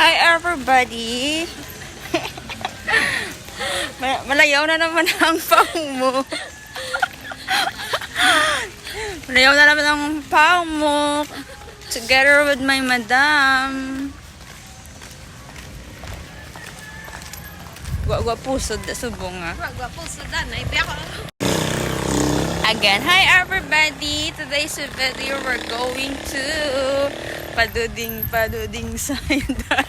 Hi everybody! Ma- Malayaw na naman ang pang mo. Malayaw na naman ang pang mo. Together with my madam. Gwa-gwa pusod bunga. Gwapo sudan. Ay, biya ko. Again, hi everybody! Today's video we're going to Paduding Paduding Saydal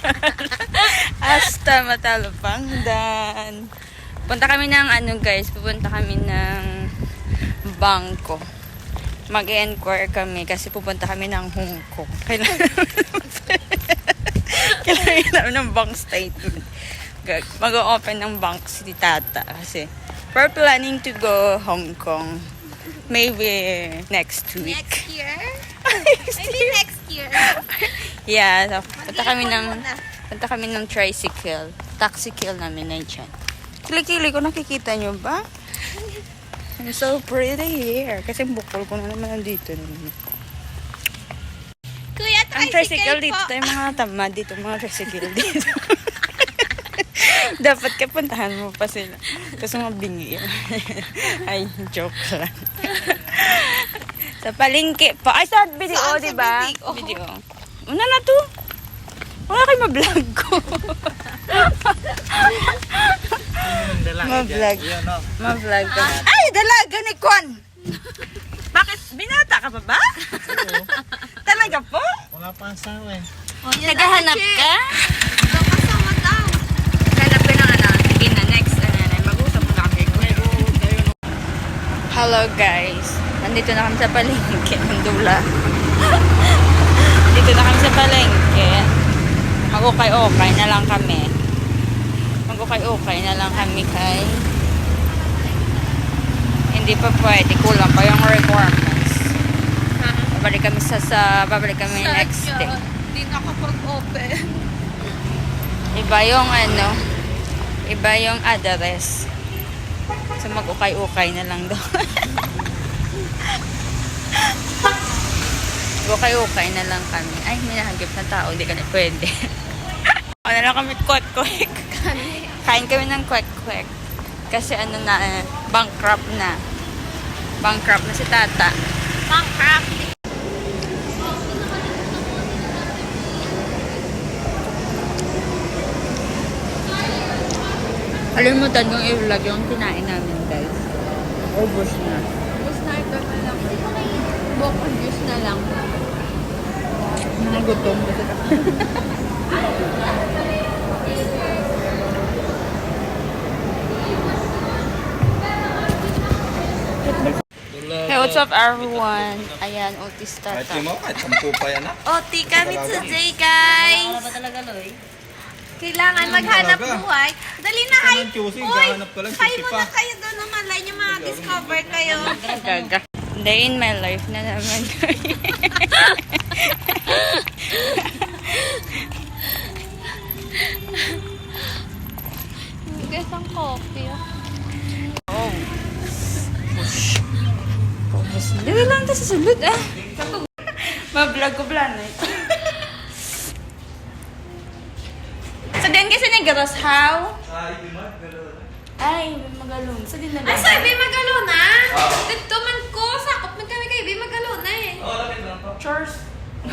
Hasta Matalupangdan Punta kami ng ano guys, pupunta kami ng bangko. Mag-enquire kami kasi pupunta kami ng Hong Kong Kailangan Kailangan namin ng bank statement. Mag-open ng bank si Tata kasi we're planning to go Hong Kong. Maybe next week. Next year? Maybe next year. Yeah, so, punta kami ng punta kami ng tricycle. Taxicle namin na dyan. Kili-kili ko nakikita nyo ba? I'm so pretty here. Kasi bukol ko na naman nandito. Kuya, Ang tricycle, tricycle dito, po. tayo mga tamad dito, mga tricycle dito. Dapat ka puntahan mo pa sila. Kasi mabingi. Ay, joke lang. Sa palengke pa. Ay, sa video, Saan sa di ba? video? Video. Una na to. Wala kayo ma-vlog ko. Ma-vlog. Ma-vlog ka. Ay, dalaga ni Kwan! Bakit? Binata ka pa ba? Talaga po? Wala pa ang sawa eh. Oh, Naghahanap na, ka? Kasama daw. Hanap ka ng ano. Sige na, next. Ano, ano, mag-usap muna kami. Hello guys. Nandito na kami sa palengke ng Dula. Dito na kami sa palengke. Mag-ukay-ukay na lang kami. Mag-ukay-ukay na lang kami kay hindi pa pwede. Kulang pa yung requirements. Babalik kami sa, sa babalik kami next day. Hindi nakapag-open. Iba yung ano, iba yung address. So mag-ukay-ukay na lang daw. ukay-ukay na lang kami. Ay, may nahagip na tao. Hindi ka na pwede. ano lang kami, kwek-kwek. Kain kami ng kwek-kwek. Kasi ano na, eh, bankrupt na. Bankrupt na si tata. Bankrupt. Kalimutan kong i-vlog yung kinain namin, guys. Ubus na. Tapos na ito na lang. Boko juice na lang. Nangagutom. Hey, what's up everyone? Ayan, pa yan ah. Oti kami today, guys. Kailangan maghanap talaga. buhay. Dali na kayo. Choosing? Uy, kayo muna kayo doon naman. Lai nyo mga-discover kayo. Gaga. Day in my life na naman. Guys, ang coffee. oh. Push. Push. Dali lang ito sa sulod ah. Ma-vlog ko plan eh. Sa din kasi nagaros how? Ay, may magalong. Sa din na Ay, so, Ibi Magalo na? Dito man ko, sakop man kami kay Ibi Magalo na eh.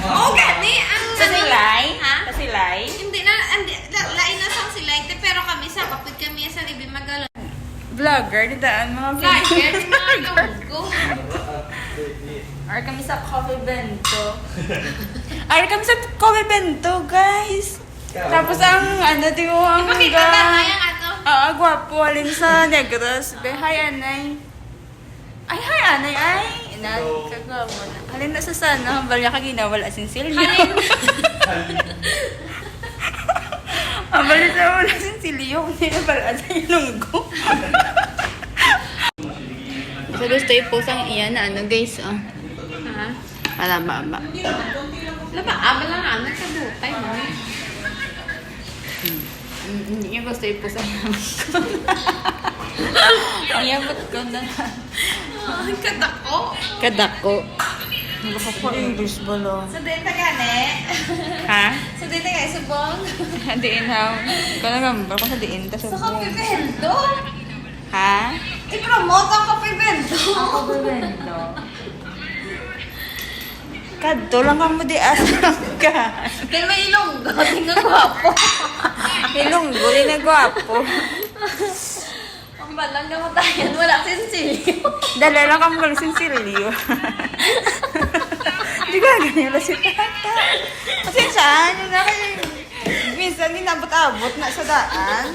Oo, gani. Ang Sa silay? Ha? Sa silay? Hindi na, hindi, la, lain na sa sila. ite, Pero kami sa kapit kami sa Ibi Magalo. Vlogger, di daan mga Vlogger, di mga gamugo. Ar kami sa coffee bento. Ar kami sa coffee bento, guys. Tapos ang ano, di mo ang Ipakita na na yung ano. Ah, gwapo. Alin sa negros. Be, hi, anay. Ay, hi, anay. Ay, nagkagwapo na. Alin na sa sana. Balya ka ginawala sin Silvio. Ang balya sa wala sin Silvio. Kung nila pala sa ilunggo. So, gusto i-post ang iyan na ano, guys. Oh. Ha? Wala ba ba? Laba, aba lang ano sa butay mo. Hindi niya gusto i-post ang iyan ko. Ang yabot ko na. Ay, kadako. Kadako. Nagpapapa English ba lang? Sa data gani. Ha? Sa data gani, subong. diin ha. Ikaw na gambar ko sa diin. Tas Sa Kape Bento? Ha? I-promote ang Kape Bento. bebendo. Kadto lang ka mo di asam ka. Kaya may ilonggo. Tingnan ko ako. Ilonggo, di na gwapo. Ang balang namatayan. Wala sensilyo. Dala lang ka mo galing sinsilyo. Di ka ganyan na si tata. Kasi saan yun na kayo. Minsan din abot-abot na sa daan.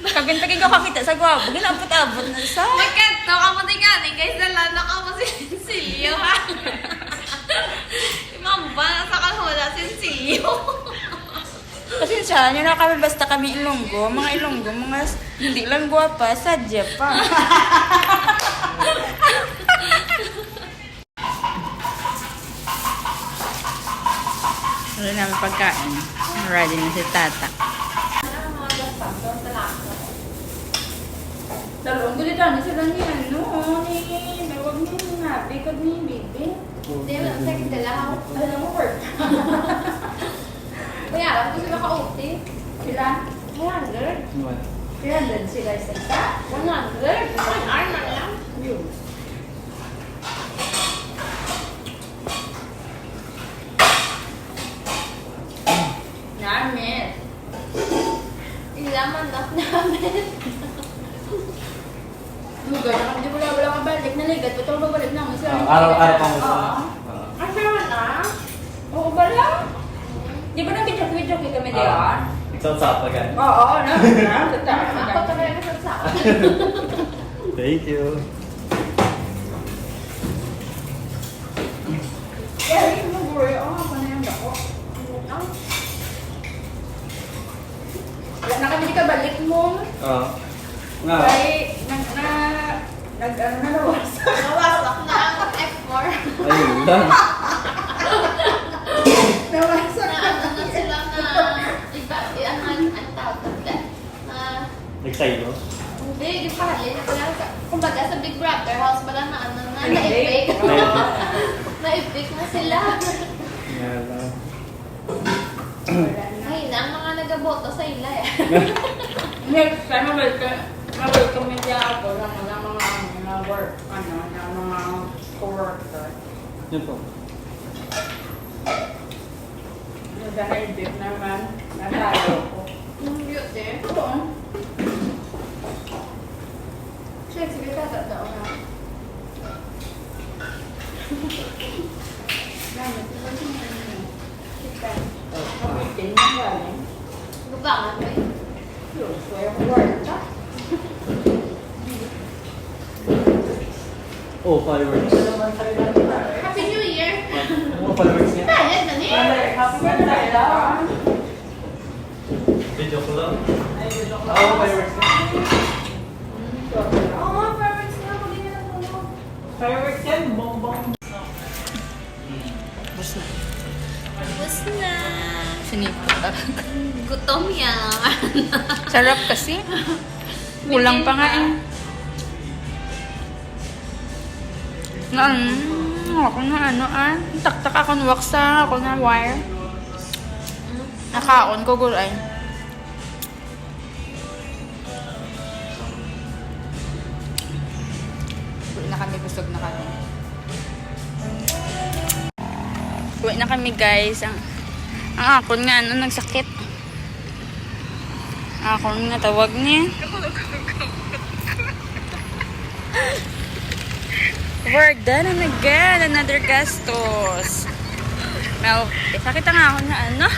Kabintagin ko kakita sa gwapo. Ginabot-abot na sa... Magkanto ka mo din gani. Guys, dala na ka mo sensilyo ha. Saan yun na kami basta kami ilonggo. Mga ilonggo, mga s- hindi lang gwapa, sadya pa. Wala namin pagkain. Ready na si tata. Dalawang gulitan na sila ni ano, ni... Nawag ni Nabi, kag ni Bibi. Hindi, sa akin dala. Alam mo, work. Kaya alam ko sila ka-uti. Sila? 100. 300 sila isa isa. 100. Ang armor lang. Yun. Namin. Ilaman na namin. Lugar na kami, di wala wala kang balik na ligat. Ito ang babalik namin sa Ah, araw-araw pang Oo. Ah. Ang sarap na. Oo ba lang? Di ba nag-video-video kami diyan? Ah. Iksa-sa pa gan. Oo, no? Ako talaga sa sa Thank you. Kaya rin mo, bro. Oo, nga pa na yung dako. Wala na kami di ka balik mo. Ah. Nga. Kaya, nag, na, nag, ano na nawas. Nawasak na ang F4. Ayun lang. Nawasak. Na ano na sila na iba, ano ang tawag na na Nagsayo. hindi, di pa halin. Wala sa, kumbaga sa Big Brother house pala na ano na, na-epic. Na-epic. Na-epic na sila. Nga lang. Ay, na ang mga nagaboto sa ila eh. Next time, welcome. Ma-welcome niya ako ng ng mga mga work, ano, ng mga co-worker. Yun po. Dahil din naman, natalo ko. Yung beauty. Oo. Siya, sige, tatataw na. Gamit ko ba yung ano? Kita. Kapitin mo galing. Lubangan mo eh. Yun, so yung work ka. Oh, fireworks. Lang. Happy New Year! Ano fireworks niya? Bayad na niya! Happy birthday lang. Video ko lang. Ay, dito ko. Oh, fireworks niya. Oo nga, fireworks na. Pag hindi na tulog. Fireworks yan, bongbong. Tapos na. Sinipot Gutom yan. Sarap kasi. Kulang pa nga eh. Na, mm, ako na ano ah. Taktak ako ng wax sa ako na wire. Nakaon ko gulay. Uwi na kami, busog na kami. Uwi na kami guys. Ang, ang akon nga ano, nagsakit. Akon nga tawag niya. We're done and again. Another gastos. Now, sakit ang ako na ano.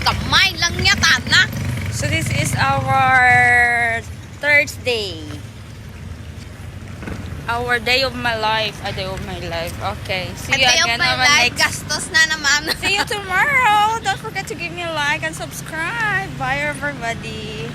Kamay lang niya, tana. So this is our Thursday. Our day of my life. A day of my life. Okay. See you again on my next. gastos na naman. See you tomorrow. Don't forget to give me a like and subscribe. Bye everybody.